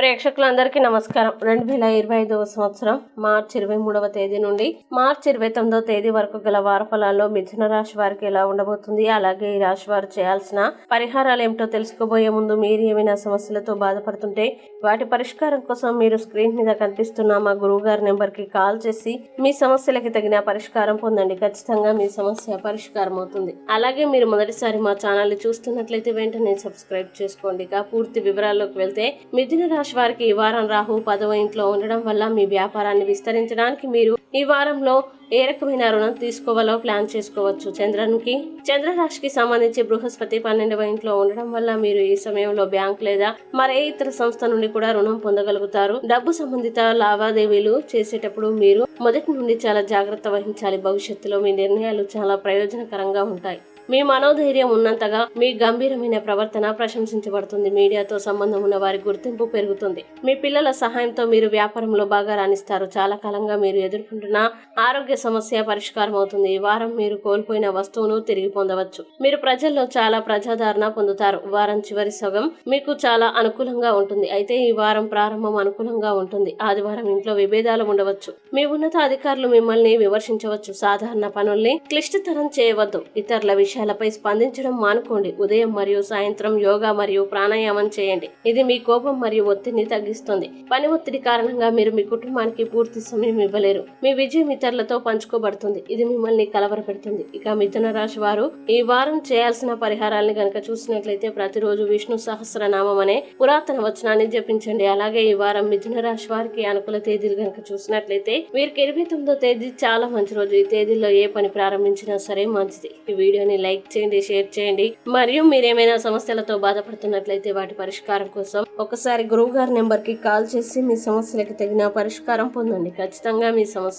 ప్రేక్షకులందరికీ నమస్కారం. రెండు వేల ఇరవై ఐదవ సంవత్సరం మార్చి ఇరవై మూడవ తేదీ నుండి మార్చి ఇరవై తొమ్మిదవ తేదీ వరకు గల వార ఫలాల్లో మిథున రాశి వారికి ఎలా ఉండబోతుంది అలాగే ఈ రాశి వారు చేయాల్సిన పరిహారాలు ఏమిటో తెలుసుకోబోయే ముందు మీరు ఏమైనా సమస్యలతో బాధపడుతుంటే వాటి పరిష్కారం కోసం మీరు స్క్రీన్ మీద కనిపిస్తున్న మా గురువు గారి నెంబర్కి కాల్ చేసి మీ సమస్యలకి తగిన పరిష్కారం పొందండి. ఖచ్చితంగా మీ సమస్య పరిష్కారం అవుతుంది. అలాగే మీరు మొదటిసారి మా ఛానల్ని చూస్తున్నట్లయితే వెంటనే సబ్స్క్రైబ్ చేసుకోండి. ఇక పూర్తి వివరాల్లోకి వెళ్తే మిథున రాశి వారికి ఈ వారం రాహు పదవ ఇంట్లో ఉండడం వల్ల మీ వ్యాపారాన్ని విస్తరించడానికి మీరు ఈ వారంలో ఏ రకమైన రుణం తీసుకోవాలో ప్లాన్ చేసుకోవచ్చు చంద్రునికి. చంద్రరాశికి సంబంధించి బృహస్పతి పన్నెండవ ఇంట్లో ఉండడం వల్ల మీరు ఈ సమయంలో బ్యాంక్ లేదా మరే ఇతర సంస్థ నుండి కూడా రుణం పొందగలుగుతారు. డబ్బు సంబంధిత లావాదేవీలు చేసేటప్పుడు మీరు మొదటి నుండి చాలా జాగ్రత్త వహించాలి. భవిష్యత్తులో మీ నిర్ణయాలు చాలా ప్రయోజనకరంగా ఉంటాయి. మీ మనోధైర్యం ఉన్నంతగా మీ గంభీరమైన ప్రవర్తన ప్రశంసించబడుతుంది. మీడియాతో సంబంధం ఉన్న వారి గుర్తింపు పెరుగుతుంది. మీ పిల్లల సహాయంతో మీరు వ్యాపారంలో బాగా రాణిస్తారు. చాలా కాలంగా మీరు ఎదుర్కొంటున్న ఆరోగ్య సమస్య పరిష్కారం అవుతుంది. ఈ వారం మీరు కోల్పోయిన వస్తువును తిరిగి పొందవచ్చు. మీరు ప్రజల్లో చాలా ప్రజాదరణ పొందుతారు. వారం చివరి సగం మీకు చాలా అనుకూలంగా ఉంటుంది. అయితే ఈ వారం ప్రారంభం అనుకూలంగా ఉంటుంది. ఆదివారం ఇంట్లో విభేదాలు ఉండవచ్చు. మీ ఉన్నత అధికారులు మిమ్మల్ని విమర్శించవచ్చు. సాధారణ పనుల్ని క్లిష్టతరం చేయవద్దు. ఇతరుల విషయాలపై స్పందించడం మానుకోండి. ఉదయం మరియు సాయంత్రం యోగా మరియు ప్రాణాయామం చేయండి. ఇది మీ కోపం మరియు ఒత్తిడిని తగ్గిస్తుంది. పని ఒత్తిడి కారణంగా మీరు మీ కుటుంబానికి పూర్తి సమయం ఇవ్వలేరు. మీ మీ విజయం ఇతరులతో పంచుకోబడుతుంది. ఇది మిమ్మల్ని కలవరపెడుతుంది. ఇక మిథున రాశి వారు ఈ వారం చేయాల్సిన పరిహారాలను గనక చూసినట్లయితే ప్రతిరోజు విష్ణు సహస్రనామం అనే పురాతన వచనాన్ని జపించండి. అలాగే ఈ వారం మిథున రాశి వారికి అనుకూల తేదీలు గనక చూసినట్లయితే వీరికి ఇరవై తొమ్మిదో తేదీ చాలా మంచి రోజు. ఈ తేదీలో ఏ పని ప్రారంభించినా సరే మంచిది. ఈ వీడియోని లైక్ చేయండి షేర్ చేయండి. మరియు మీరేమైనా సమస్యలతో బాధపడుతున్నట్లయితే వాటి పరిష్కారం కోసం ఒకసారి గురువు గారి నెంబర్కి కాల్ చేసి మీ సమస్యలకు తగిన పరిష్కారం పొందండి. ఖచ్చితంగా మీ సమస్య